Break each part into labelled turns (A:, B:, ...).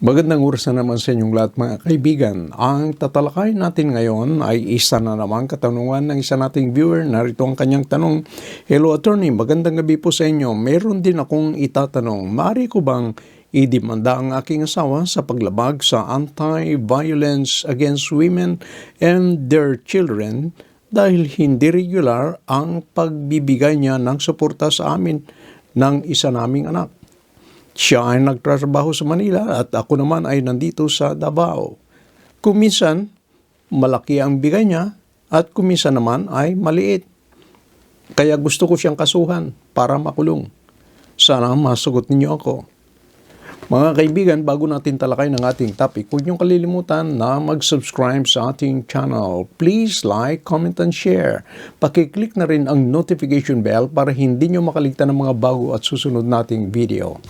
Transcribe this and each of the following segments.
A: Magandang oras na naman sa inyong lahat mga kaibigan. Ang tatalakay natin ngayon ay isa na naman katanungan ng isa nating viewer. Narito ang kanyang tanong. Hello attorney, magandang gabi po sa inyo. Meron din akong itatanong. Mari ko bang idimanda ang aking asawa sa paglabag sa anti-violence against women and their children dahil hindi regular ang pagbibigay niya ng suporta sa amin ng isa naming anak. Siya ay nagtrabaho sa Manila at ako naman ay nandito sa Davao. Kuminsan, malaki ang bigay niya at kuminsan naman ay maliit. Kaya gusto ko siyang kasuhan para makulong. Sana masagot ninyo ako. Mga kaibigan, bago natin talakay ng ating topic, huwag niyong kalilimutan na mag-subscribe sa ating channel. Please like, comment, and share. Pakiclick na rin ang notification bell para hindi niyo makaligtan ng mga bago at susunod nating video.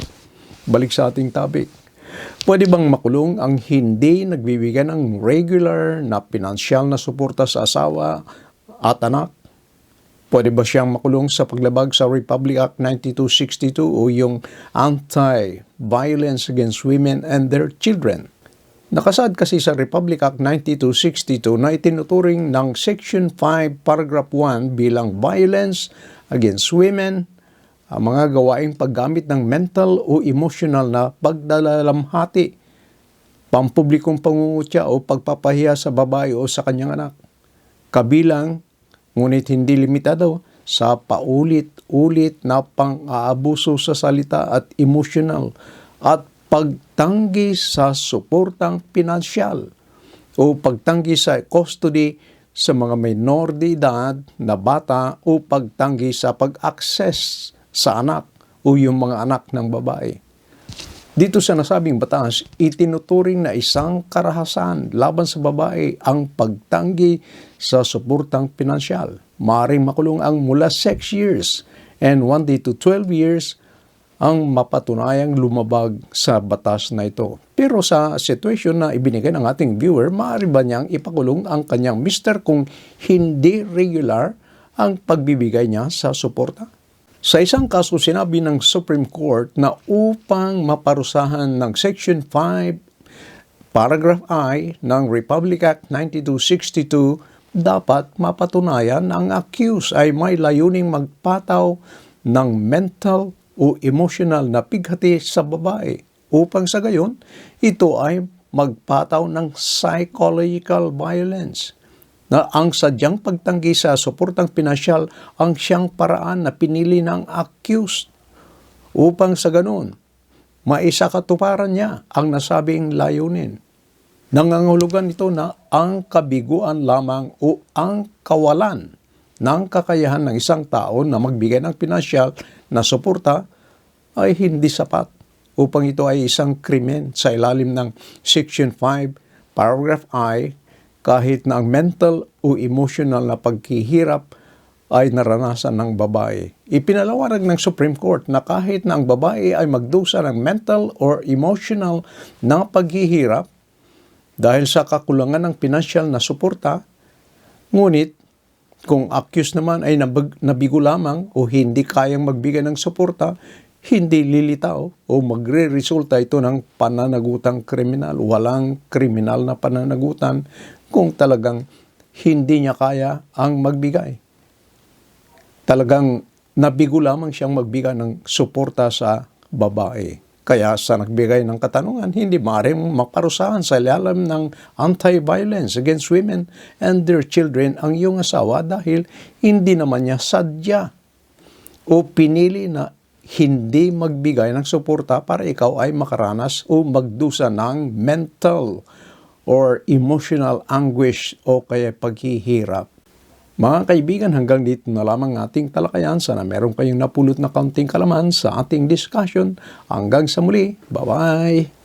A: Balik sa ating topic. Pwede bang makulong ang hindi nagbibigay ng regular na pinansyal na suporta sa asawa at anak? Pwede ba siyang makulong sa paglabag sa Republic Act 9262 o yung Anti-Violence Against Women and Their Children? Nakasaad kasi sa Republic Act 9262 na itinuturing ng Section 5, Paragraph 1 bilang violence against women, ang mga gawaing paggamit ng mental o emotional na pagdalalamhati, pampublikong pangungutya o pagpapahiya sa babae o sa kanyang anak. Kabilang, ngunit hindi limitado, sa paulit-ulit na pang-aabuso sa salita at emotional at pagtanggi sa suportang pinansyal o pagtanggi sa custody sa mga minor de edad na bata o pagtanggi sa pag-access sa anak o yung mga anak ng babae. Dito sa nasabing batas, itinuturing na isang karahasan laban sa babae ang pagtanggi sa suportang pinansyal. Maaring makulong ang mula 6 years and 1 day to 12 years ang mapatunayang lumabag sa batas na ito. Pero sa sitwasyon na ibinigay ng ating viewer, maaari ba niyang ipakulong ang kanyang mister kung hindi regular ang pagbibigay niya sa suporta? Sa isang kaso, sinabi ng Supreme Court na upang maparusahan ng Section 5, Paragraph I ng Republic Act 9262, dapat mapatunayan ang accused ay may layuning magpataw ng mental o emotional na pighati sa babae. Upang sa gayon, ito ay magpataw ng psychological violence na ang sadyang pagtanggi sa suportang pinansyal ang siyang paraan na pinili ng accused upang sa ganun maisakatuparan niya ang nasabing layunin. Nangangulugan ito na ang kabiguan lamang o ang kawalan ng kakayahan ng isang tao na magbigay ng pinansyal na suporta ay hindi sapat upang ito ay isang krimen sa ilalim ng Section 5, Paragraph I, kahit na ang mental o emotional na pagkihirap ay naranasan ng babae. Ipinalawarag ng Supreme Court na kahit na ang babae ay magdusa ng mental or emotional na paghihirap dahil sa kakulangan ng pinansyal na suporta, ngunit kung accused naman ay nabigo lamang o hindi kayang magbigay ng suporta, hindi lilitaw o magre-resulta ito ng pananagutang kriminal. Walang kriminal na pananagutan kung talagang hindi niya kaya ang magbigay. Talagang nabigo lamang siyang magbigay ng suporta sa babae. Kaya sa nagbigay ng katanungan, hindi maaaring maparusahan sa ilalim ng anti-violence against women and their children ang iyong asawa dahil hindi naman niya sadya o pinili na hindi magbigay ng suporta para ikaw ay makaranas o magdusa ng mental or emotional anguish o kaya paghihirap. Mga kaibigan, hanggang dito na lamang ating talakayan. Sana meron kayong napulot na kaunting kalaman sa ating discussion. Hanggang sa muli. Bye-bye!